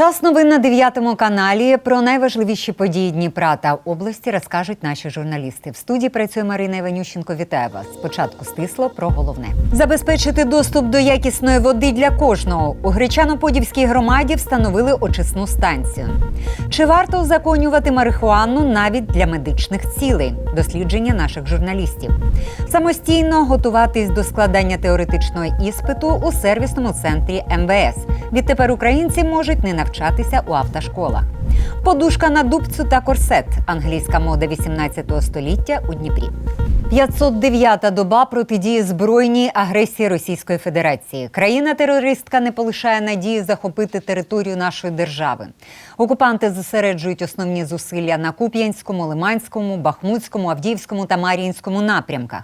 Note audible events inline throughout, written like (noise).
Час новин на 9 каналі. Про найважливіші події Дніпра та області розкажуть наші журналісти. В студії працює Марина Іванющенко. Вітаю вас. Спочатку стисло про головне. Забезпечити доступ до якісної води для кожного. У Гречано-Подільській громаді встановили очисну станцію. Чи варто узаконювати марихуану навіть для медичних цілей? Дослідження наших журналістів. Самостійно готуватись до складання теоретичного іспиту у сервісному центрі МВС. Відтепер українці можуть не навчатися у автошколах. Подушка на дубцю та корсет. Англійська мода 18 століття у Дніпрі. 509-та доба протидії збройній агресії Російської Федерації. Країна-терористка не полишає надії захопити територію нашої держави. Окупанти зосереджують основні зусилля на Куп'янському, Лиманському, Бахмутському, Авдіївському та Мар'їнському напрямках.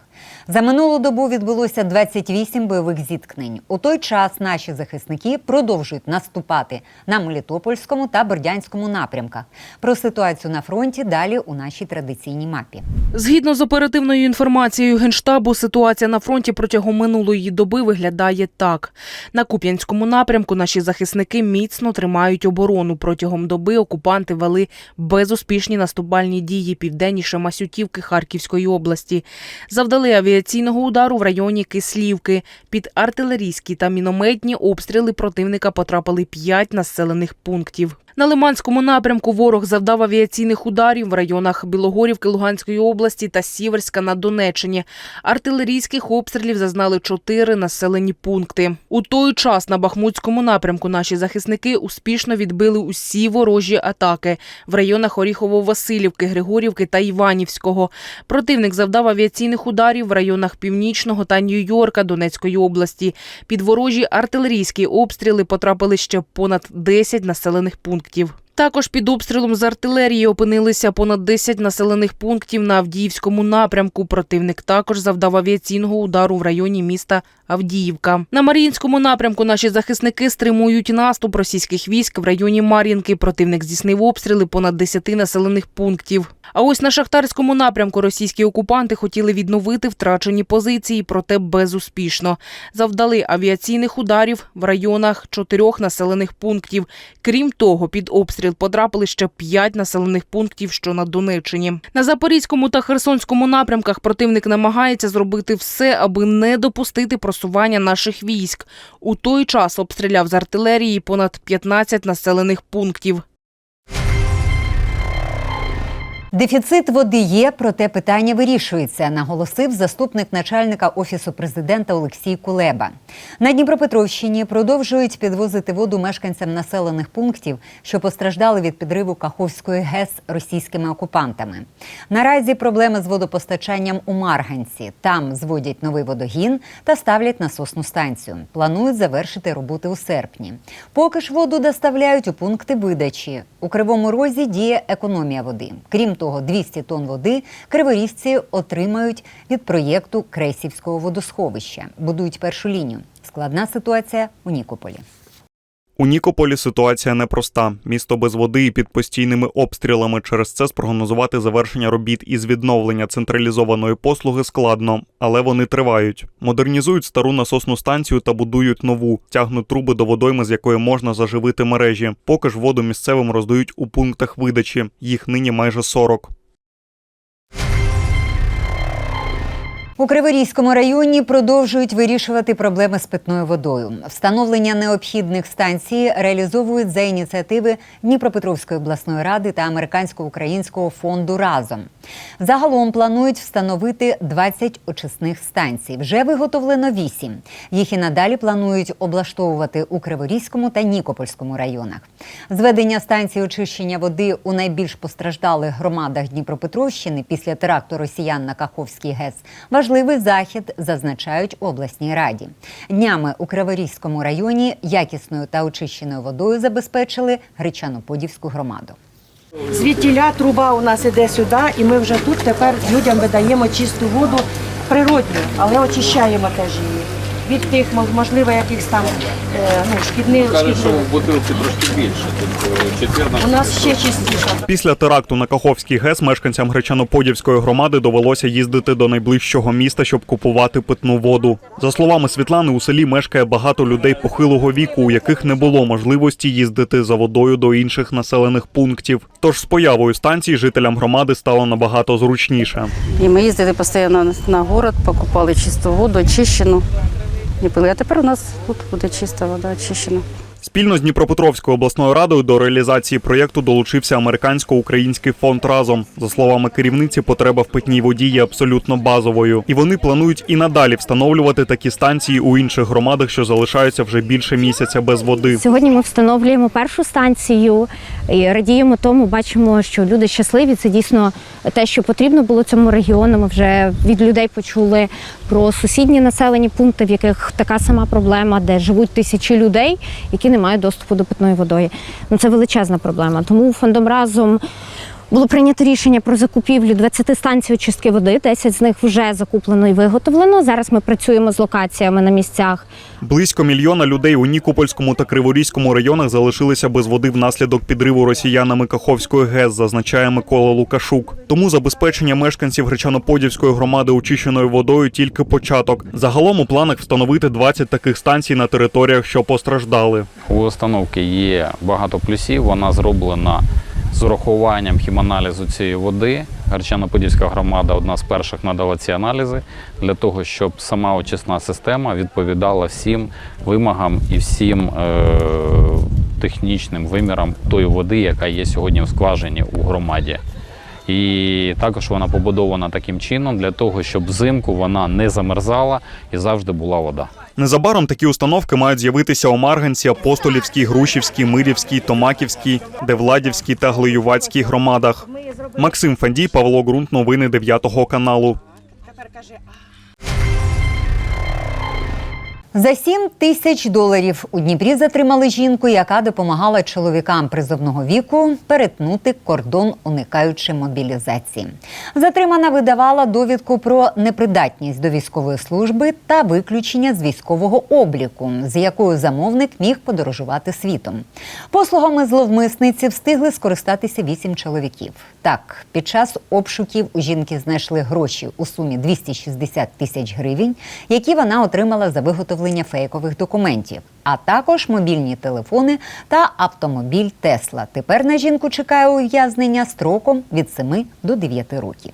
За минулу добу відбулося 28 бойових зіткнень. У той час наші захисники продовжують наступати на Мелітопольському та Бердянському напрямках. Про ситуацію на фронті далі у нашій традиційній мапі. Згідно з оперативною інформацією Генштабу, ситуація на фронті протягом минулої доби виглядає так: на Куп'янському напрямку наші захисники міцно тримають оборону. Протягом доби окупанти вели безуспішні наступальні дії південніше Масютівки Харківської області. Завдали авіаційного удару в районі Кислівки. Під артилерійські та мінометні обстріли противника потрапили п'ять населених пунктів. На Лиманському напрямку ворог завдав авіаційних ударів в районах Білогорівки Луганської області та Сіверська на Донеччині. Артилерійських обстрілів зазнали чотири населені пункти. У той час на Бахмутському напрямку наші захисники успішно відбили усі ворожі атаки в районах Оріхово-Василівки, Григорівки та Іванівського. Противник завдав авіаційних ударів в районах Північного та Нью-Йорка Донецької області. Під ворожі артилерійські обстріли потрапили ще понад 10 населених пунктів фактів. Також під обстрілом з артилерії опинилися понад 10 населених пунктів на Авдіївському напрямку. Противник також завдав авіаційного удару в районі міста Авдіївка. На Мар'їнському напрямку наші захисники стримують наступ російських військ в районі Мар'їнки. Противник здійснив обстріли понад 10 населених пунктів. А ось на шахтарському напрямку російські окупанти хотіли відновити втрачені позиції, проте безуспішно. Завдали авіаційних ударів в районах чотирьох населених пунктів. Крім того, під обстріл потрапили ще п'ять населених пунктів, що на Донеччині. На Запорізькому та Херсонському напрямках противник намагається зробити все, аби не допустити просування наших військ. У той час обстріляв з артилерії понад 15 населених пунктів. Дефіцит води є, проте питання вирішується, наголосив заступник начальника офісу президента Олексій Кулеба. На Дніпропетровщині продовжують підвозити воду мешканцям населених пунктів, що постраждали від підриву Каховської ГЕС російськими окупантами. Наразі проблеми з водопостачанням у Марганці. Там зводять новий водогін та ставлять насосну станцію. Планують завершити роботи у серпні. Поки ж воду доставляють у пункти видачі. У Кривому Розі діє економія води. Крім того, 200 тонн води криворізці отримають від проєкту Кресівського водосховища. Будують першу лінію. Складна ситуація у Нікополі. У Нікополі ситуація непроста. Місто без води і під постійними обстрілами. Через це спрогнозувати завершення робіт із відновлення централізованої послуги складно, але вони тривають. Модернізують стару насосну станцію та будують нову, тягнуть труби до водойми, з якої можна заживити мережі. Поки ж воду місцевим роздають у пунктах видачі. Їх нині майже 40. У Криворізькому районі продовжують вирішувати проблеми з питною водою. Встановлення необхідних станцій реалізовують за ініціативи Дніпропетровської обласної ради та Американсько-українського фонду разом. Загалом планують встановити 20 очисних станцій. Вже виготовлено 8. Їх і надалі планують облаштовувати у Криворізькому та Нікопольському районах. Зведення станцій очищення води у найбільш постраждалих громадах Дніпропетровщини після теракту росіян на Каховський ГЕС важливий захід, зазначають обласній раді. Днями у Криворізькому районі якісною та очищеною водою забезпечили Гречано Подівську громаду. Звідтіля труба у нас іде сюди, і ми вже тут тепер людям видаємо чисту воду природню, але очищаємо теж її. Від тих, мо- можливо, якихось там е, ну, шкідних. Каже, що в бутилці трошки більше. 14. У нас ще чистіше. Після теракту на Каховський ГЕС мешканцям Гречаноподівської громади довелося їздити до найближчого міста, щоб купувати питну воду. За словами Світлани, у селі мешкає багато людей похилого віку, у яких не було можливості їздити за водою до інших населених пунктів. Тож з появою станції жителям громади стало набагато зручніше. І ми їздили постійно на город, покупали чисту воду, очищену. І пили. А тепер у нас тут буде чиста вода, очищена. Спільно з Дніпропетровською обласною радою до реалізації проєкту долучився американсько-український фонд разом. За словами керівниці, потреба в питній воді є абсолютно базовою, і вони планують і надалі встановлювати такі станції у інших громадах, що залишаються вже більше місяця без води. Сьогодні ми встановлюємо першу станцію і радіємо тому, бачимо, що люди щасливі. Це дійсно те, що потрібно було цьому регіону. Ми вже від людей почули про сусідні населені пункти, в яких така сама проблема, де живуть тисячі людей, які не мають доступу до питної водої. Ну це величезна проблема. Тому фондом разом. Було прийнято рішення про закупівлю 20 станцій очистки води. 10 з них вже закуплено і виготовлено. Зараз ми працюємо з локаціями на місцях Близько мільйона людей у Нікопольському та Криворізькому районах залишилися без води внаслідок підриву росіянами Каховської ГЕС, зазначає Микола Лукашук. Тому забезпечення мешканців Гречаноподівської громади очищеною водою тільки початок. Загалом у планах встановити 20 таких станцій на територіях, що постраждали. У установки є багато плюсів. Вона зроблена з урахуванням хіманалізу цієї води. Гарчано-Подільська громада одна з перших надала ці аналізи для того, щоб сама очисна система відповідала всім вимогам і всім е- технічним вимірам тої води, яка є сьогодні в скважині у громаді. І також вона побудована таким чином для того, щоб взимку вона не замерзала і завжди була вода. Незабаром такі установки мають з'явитися у Марганці, Апостолівській, Грушівській, Мирівській, Томаківській, Девладівській та Глиювацькій громадах. Максим Фандій, Павло Ґрунт, новини 9 каналу. За 7 тисяч доларів у Дніпрі затримали жінку, яка допомагала чоловікам призовного віку перетнути кордон, уникаючи мобілізації. Затримана видавала довідку про непридатність до військової служби та виключення з військового обліку, з якою замовник міг подорожувати світом. Послугами зловмисниці встигли скористатися 8 чоловіків. Так, під час обшуків у жінки знайшли гроші у сумі 260 тисяч гривень, які вона отримала за виготовлення фейкових документів, а також мобільні телефони та автомобіль Тесла. Тепер на жінку чекає ув'язнення строком від 7 до 9 років.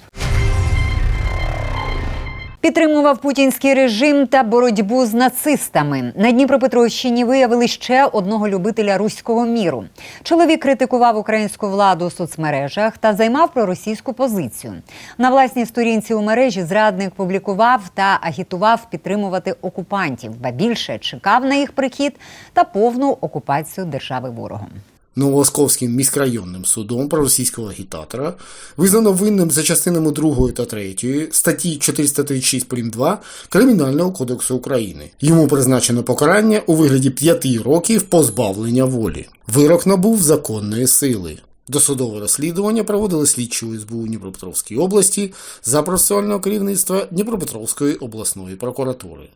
Підтримував путінський режим та боротьбу з нацистами. На Дніпропетровщині виявили ще одного любителя руського міру. Чоловік критикував українську владу у соцмережах та займав проросійську позицію. На власній сторінці у мережі зрадник публікував та агітував підтримувати окупантів, ба більше чекав на їх прихід та повну окупацію держави ворогом. Новомосковським міськрайонним судом проросійського агітатора визнано винним за частинами 2 та 3 статті 436 прим. 2 Кримінального кодексу України. Йому призначено покарання у вигляді 5 років позбавлення волі. Вирок набув законної сили. Досудове розслідування проводили слідчі СБУ Дніпропетровській області за процесуального керівництва Дніпропетровської обласної прокуратури.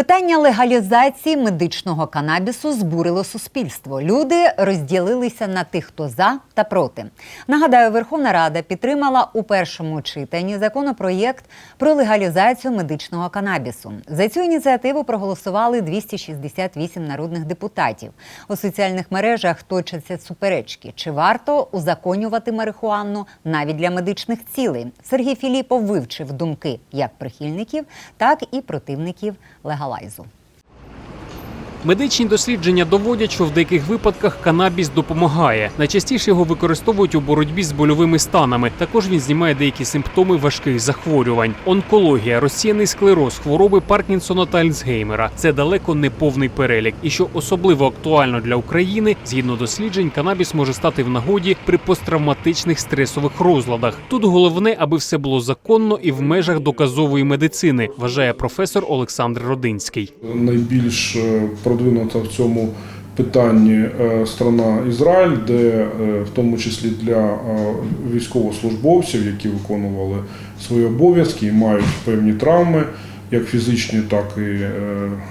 Питання легалізації медичного канабісу збурило суспільство. Люди розділилися на тих, хто за та проти. Нагадаю, Верховна Рада підтримала у першому читанні законопроєкт про легалізацію медичного канабісу. За цю ініціативу проголосували 268 народних депутатів. У соціальних мережах точаться суперечки. Чи варто узаконювати марихуану навіть для медичних цілей? Сергій Філіпов вивчив думки як прихильників, так і противників легалайзу. Медичні дослідження доводять, що в деяких випадках канабіс допомагає. Найчастіше його використовують у боротьбі з больовими станами. Також він знімає деякі симптоми важких захворювань: онкологія, розсіяний склероз, хвороби Паркінсона та Альцгеймера. Це далеко не повний перелік. І що особливо актуально для України, згідно досліджень, канабіс може стати в нагоді при посттравматичних стресових розладах. Тут головне, аби все було законно і в межах доказової медицини, вважає професор Олександр Родинський. найбільш е, продвинута в цьому питанні е, страна Ізраїль, де е, в тому числі для е, військовослужбовців, які виконували свої обов'язки і мають певні травми, як фізичні, так і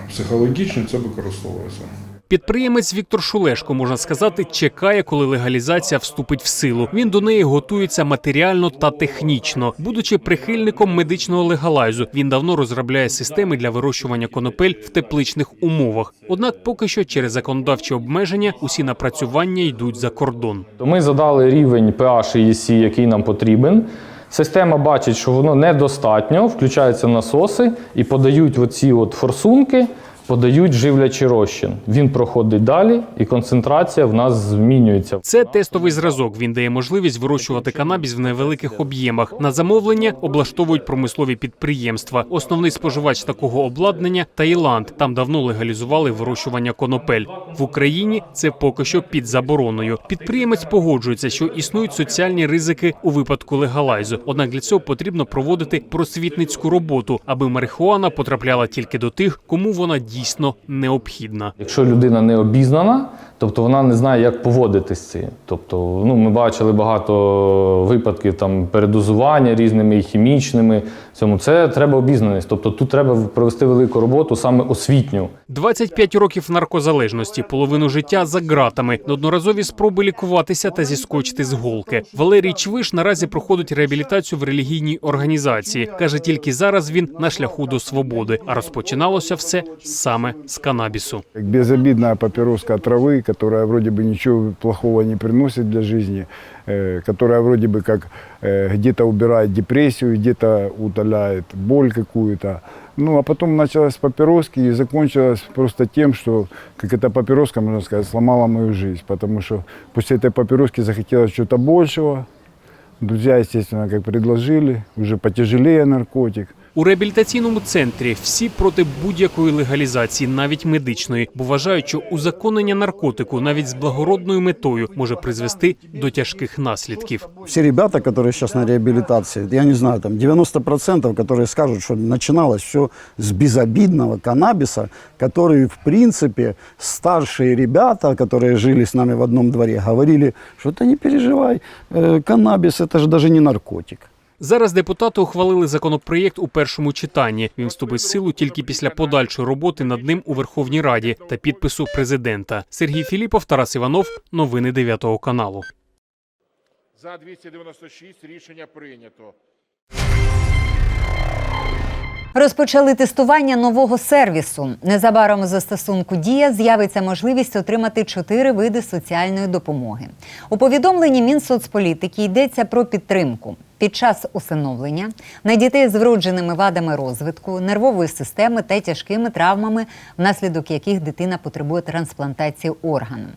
психологічні, це використовується. Підприємець Віктор Шулешко, можна сказати, чекає, коли легалізація вступить в силу. Він до неї готується матеріально та технічно. Будучи прихильником медичного легалайзу, він давно розробляє системи для вирощування конопель в тепличних умовах. Однак, поки що, через законодавчі обмеження, усі напрацювання йдуть за кордон. Ми задали рівень pH і EC, який нам потрібен. Система бачить, що воно недостатньо, включаються насоси і подають оці от форсунки, подають живлячий розчин. Він проходить далі, і концентрація в нас змінюється. Це тестовий зразок. Він дає можливість вирощувати канабіс в невеликих об'ємах. На замовлення облаштовують промислові підприємства. Основний споживач такого обладнання Таїланд. Там давно легалізували вирощування конопель. В Україні це поки що під забороною. Підприємець погоджується, що існують соціальні ризики у випадку легалайзу. Однак для цього потрібно проводити просвітницьку роботу, аби марихуана потрапляла тільки до тих, кому вона дійсно необхідна. Якщо людина не обізнана, тобто вона не знає, як поводитись з цим. Тобто, ну, ми бачили багато випадків там передозування різними і хімічними. Цьому це треба обізнаність. Тобто тут треба провести велику роботу саме освітню. 25 років наркозалежності, половину життя за ґратами, неодноразові спроби лікуватися та зіскочити з голки. Валерій Чвиш наразі проходить реабілітацію в релігійній організації. каже, тільки зараз він на шляху до свободи. А розпочиналося все саме з канабісу. Как безобидная папироска травы, которая вроде бы ничего плохого не приносит для жизни, э, которая вроде бы как э, где-то убирает депрессию, где-то удаляет боль какую-то. Ну, а потом началась папироски и закончилось просто тем, что, как эта папироска, можно сказать, сломала мою жизнь. Потому что после этой папироски захотелось чего-то большего. Друзья, естественно, как предложили, уже потяжелее наркотик. У реабілітаційному центрі всі проти будь-якої легалізації, навіть медичної, бо вважають, що узаконення наркотику навіть з благородною метою може призвести до тяжких наслідків. Все ребята, которые сейчас на реабилитации, я не знаю, там 90%, которые скажут, что начиналось все с безобидного каннабиса, который, в принципе, старшие ребята, которые жили с нами в одном дворе, говорили, что ты не переживай, э, каннабис это же даже не наркотик. Зараз депутати ухвалили законопроєкт у першому читанні. Він вступить в силу тільки після подальшої роботи над ним у Верховній Раді та підпису президента. Сергій Філіпов, Тарас Іванов. Новини 9 каналу. За 296 рішення прийнято. Розпочали тестування нового сервісу. Незабаром у застосунку Дія з'явиться можливість отримати чотири види соціальної допомоги. У повідомленні Мінсоцполітики йдеться про підтримку під час усиновлення на дітей з вродженими вадами розвитку, нервової системи та тяжкими травмами, внаслідок яких дитина потребує трансплантації органу.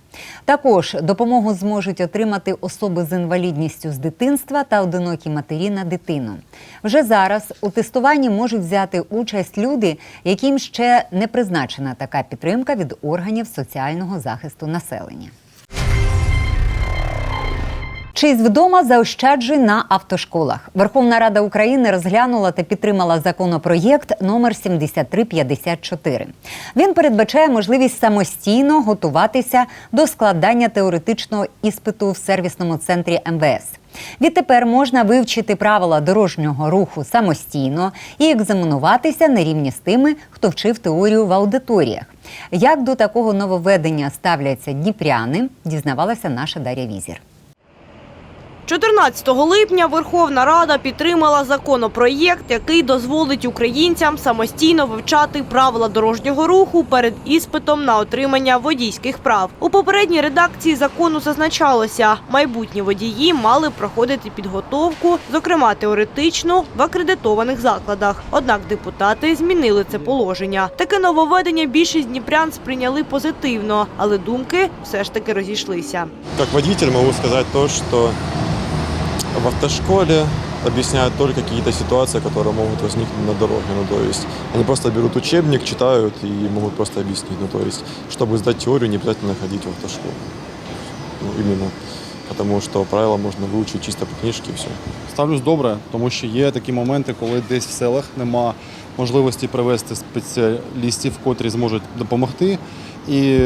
Також допомогу зможуть отримати особи з інвалідністю з дитинства та одинокі матері на дитину. Вже зараз у тестуванні можуть взяти участь люди, яким ще не призначена така підтримка від органів соціального захисту населення. Чийсь вдома заощаджуй на автошколах. Верховна Рада України розглянула та підтримала законопроєкт номер 7354. Він передбачає можливість самостійно готуватися до складання теоретичного іспиту в сервісному центрі МВС. Відтепер можна вивчити правила дорожнього руху самостійно і екзаменуватися на рівні з тими, хто вчив теорію в аудиторіях. Як до такого нововведення ставляться дніпряни, дізнавалася наша Дар'я Візір. 14 липня Верховна Рада підтримала законопроєкт, який дозволить українцям самостійно вивчати правила дорожнього руху перед іспитом на отримання водійських прав. У попередній редакції закону зазначалося, майбутні водії мали проходити підготовку, зокрема теоретичну, в акредитованих закладах. Однак депутати змінили це положення. Таке нововведення більшість дніпрян сприйняли позитивно, але думки все ж таки розійшлися. Как водитель могу сказать то, что в автошколе объясняют только какие-то ситуации, которые могут возникнуть на дороге. Ну, то есть они просто берут учебник, читают и могут просто объяснить. Ну, то есть, чтобы сдать теорию, не обязательно ходить в автошколу. Ну, именно. Потому що правила можна вивчити чисто по книжці і все. Ставлюсь добре, тому що є такі моменти, коли десь в селах нема можливості привезти спеціалістів, котрі зможуть допомогти. І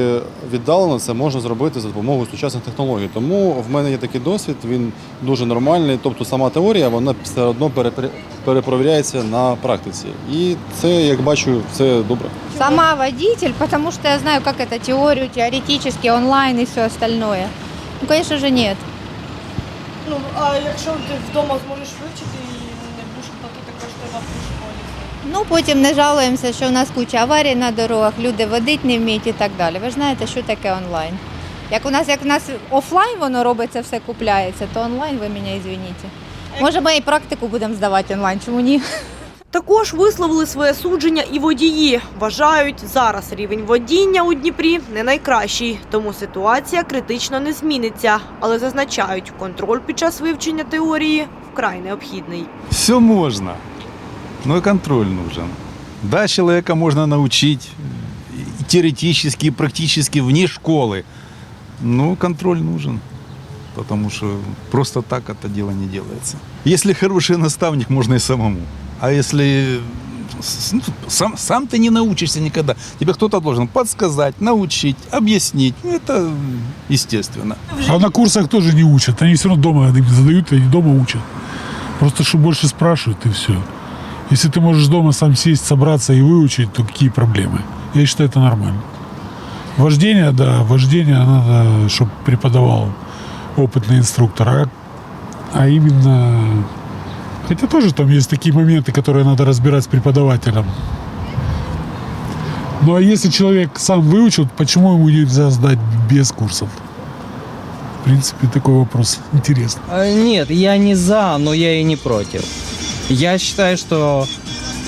віддалено це можна зробити за допомогою сучасних технологій. Тому в мене є такий досвід, він дуже нормальний. Тобто сама теорія вона все одно перепровіряється на практиці. І це, як бачу, це добре. Сама водитель, потому что я знаю, как это теорию, теоретически, онлайн и все остальное. Ну, конечно же, нет. Ну а якщо ти вдома зможеш вивчити і не будеш платити кошти автошколі? Ну, потім не жалуємося, що у нас куча аварій на дорогах, люди водити не вміють і так далі. Ви ж знаєте, що таке онлайн. Як у нас, як у нас офлайн воно робиться, все купляється, то онлайн ви мене извините. Може, ми і практику будемо здавати онлайн, чому ні? Також висловили своє судження і водії. Вважають, зараз рівень водіння у Дніпрі не найкращий, тому ситуація критично не зміниться. Але зазначають, контроль під час вивчення теорії вкрай необхідний. Все можно, но и контроль нужен. Да, человека можно научить теоретически, и практически вне школы, но контроль нужен, потому что просто так это дело не делается. Если хороший наставник, можно и самому. А если ну, сам, сам ты не научишься никогда, тебе кто-то должен подсказать, научить, объяснить. Ну, это естественно. А на курсах тоже не учат. Они все равно дома задают, они дома учат. Просто что больше спрашивают, и все. Если ты можешь дома сам сесть, собраться и выучить, то какие проблемы? Я считаю, это нормально. Вождение, да, вождение надо, чтобы преподавал опытный инструктор. А, а именно... Хотя тоже там есть такие моменты, которые надо разбирать с преподавателем. Ну а если человек сам выучил, почему ему нельзя сдать без курсов? В принципе, такой вопрос интересный. А, Нет, я не за, но я и не против. Я считаю, что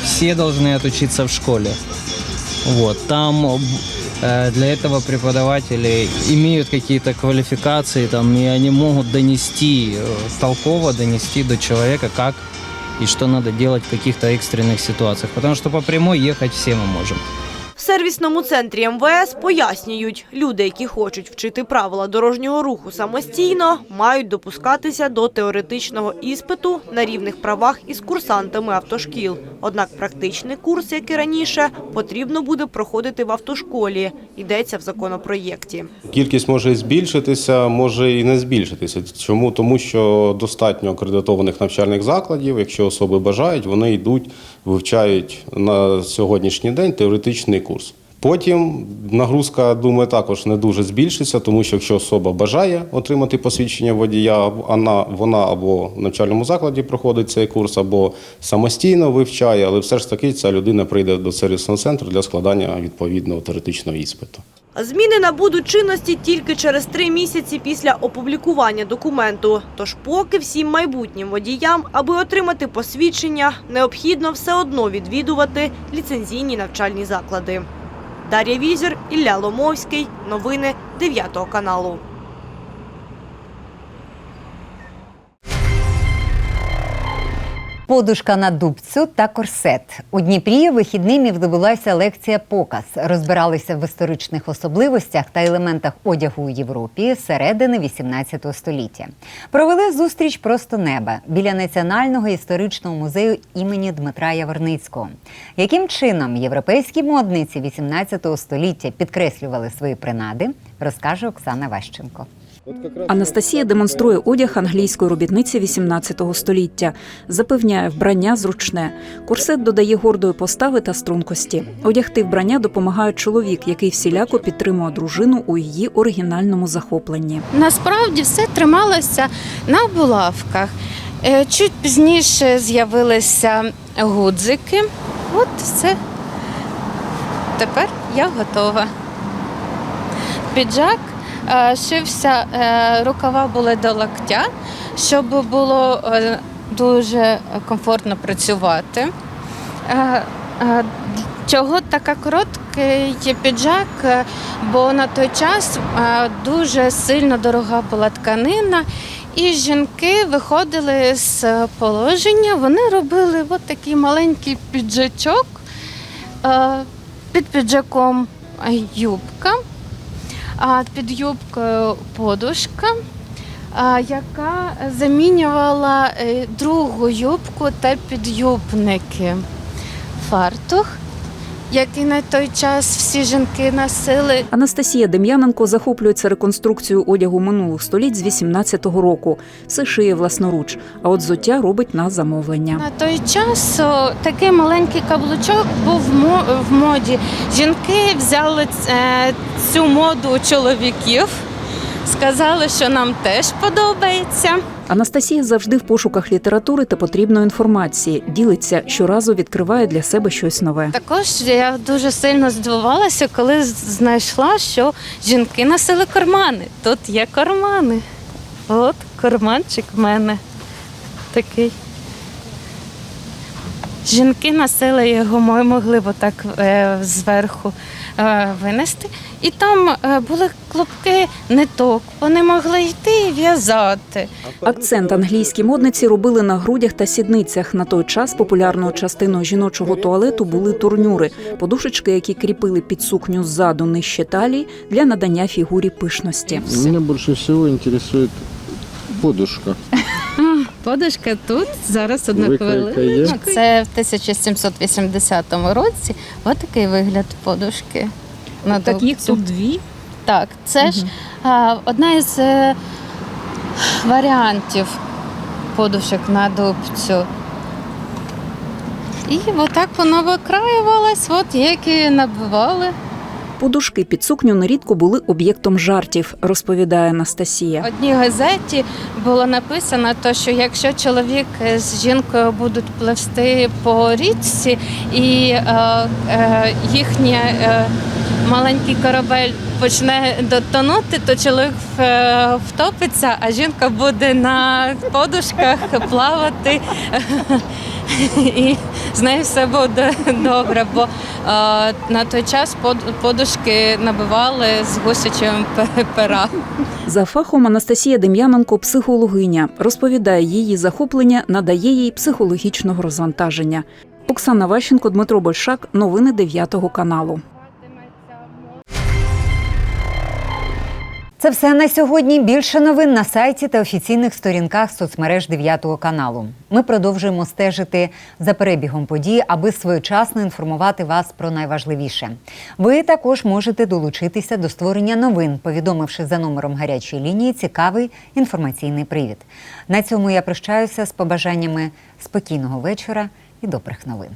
все должны отучиться в школе. Вот, там э, для этого преподаватели имеют какие-то квалификации, там, и они могут донести, э, толково донести до человека, как и что надо делать в каких-то экстренных ситуациях. Потому что по прямой ехать все мы можем. Сервісному центрі МВС пояснюють, люди, які хочуть вчити правила дорожнього руху самостійно, мають допускатися до теоретичного іспиту на рівних правах із курсантами автошкіл. Однак практичний курс, як і раніше, потрібно буде проходити в автошколі. Йдеться в законопроєкті. Кількість може збільшитися, може і не збільшитися. Чому? Тому що достатньо акредитованих навчальних закладів, якщо особи бажають, вони йдуть, вивчають на сьогоднішній день теоретичний курс. Потім нагрузка, думаю, також не дуже збільшиться, тому що якщо особа бажає отримати посвідчення водія, вона, вона або в навчальному закладі проходить цей курс, або самостійно вивчає, але все ж таки ця людина прийде до сервісного центру для складання відповідного теоретичного іспиту. Зміни набудуть чинності тільки через три місяці після опублікування документу. Тож поки всім майбутнім водіям, аби отримати посвідчення, необхідно все одно відвідувати ліцензійні навчальні заклади. Дар'я Візер, Ілля Ломовський. Новини 9 каналу. Подушка на дубцю та корсет. У Дніпрі вихідними відбулася лекція показ. Розбиралися в історичних особливостях та елементах одягу у Європі середини 18 століття. Провели зустріч просто неба біля Національного історичного музею імені Дмитра Яворницького. Яким чином європейські модниці 18 століття підкреслювали свої принади, розкаже Оксана Ващенко. Анастасія демонструє одяг англійської робітниці 18 століття. Запевняє, вбрання зручне. Корсет додає гордої постави та стрункості. Одягти вбрання допомагає чоловік, який всіляко підтримує дружину у її оригінальному захопленні. Насправді все трималося на булавках. Е, Чуть пізніше з'явилися гудзики. От все. Тепер я готова. Піджак шився, е, рукава були до локтя, щоб було е, дуже комфортно працювати. Е, е, Чого така короткий піджак? Е, Бо на той час е, дуже сильно дорога була тканина, і жінки виходили з положення, вони робили от такий маленький піджачок, е, під піджаком юбка, під юбкою подушка, яка замінювала е, другу юбку та підюбники. Фартух який на той час всі жінки носили. Анастасія Дем'яненко захоплюється реконструкцією одягу минулих століть з 18-го року. Все шиє власноруч, а от взуття робить на замовлення. На той час о, такий маленький каблучок був в моді. Жінки взяли е, цю моду у чоловіків, сказали, що нам теж подобається. Анастасія завжди в пошуках літератури та потрібної інформації. Ділиться щоразу відкриває для себе щось нове. Також я дуже сильно здивувалася, коли знайшла, що жінки носили кармани. Тут є кармани. От карманчик в мене такий. Жінки носили його, ми могли б отак е, зверху е, винести. І там е, були клубки ниток. Вони могли йти і в'язати. Акцент англійські модниці робили на грудях та сідницях. На той час популярною частиною жіночого туалету були турнюри, подушечки, які кріпили під сукню ззаду нижче талії для надання фігурі пишності. Меня больше всего интересует подушка. (laughs) Подушка тут зараз одна хвилиночку. Це в 1780 році. Ось такий вигляд подушки. На Так їх тут дві. Так, це ж а, одна із е, варіантів подушок на дубцю. І отак воно викраювалось, от як і набивали. Подушки під сукню нерідко були об'єктом жартів, розповідає Анастасія. В одній газеті було написано, що якщо чоловік з жінкою будуть пливсти по річці і е, е, їхній е, маленький корабель почне дотонути, то чоловік втопиться, а жінка буде на подушках плавати. (laughs) (laughs) І з нею все буде (laughs) добре, бо е, на той час подушки набивали з гусячим пера. За фахом Анастасія Дем'яненко психологиня. Розповідає, її захоплення надає їй психологічного розвантаження. Оксана Ващенко, Дмитро Большак. Новини 9 каналу. Це все на сьогодні. Більше новин на сайті та офіційних сторінках соцмереж 9 каналу. Ми продовжуємо стежити за перебігом подій, аби своєчасно інформувати вас про найважливіше. Ви також можете долучитися до створення новин, повідомивши за номером гарячої лінії цікавий інформаційний привід. На цьому я прощаюся з побажаннями спокійного вечора і добрих новин.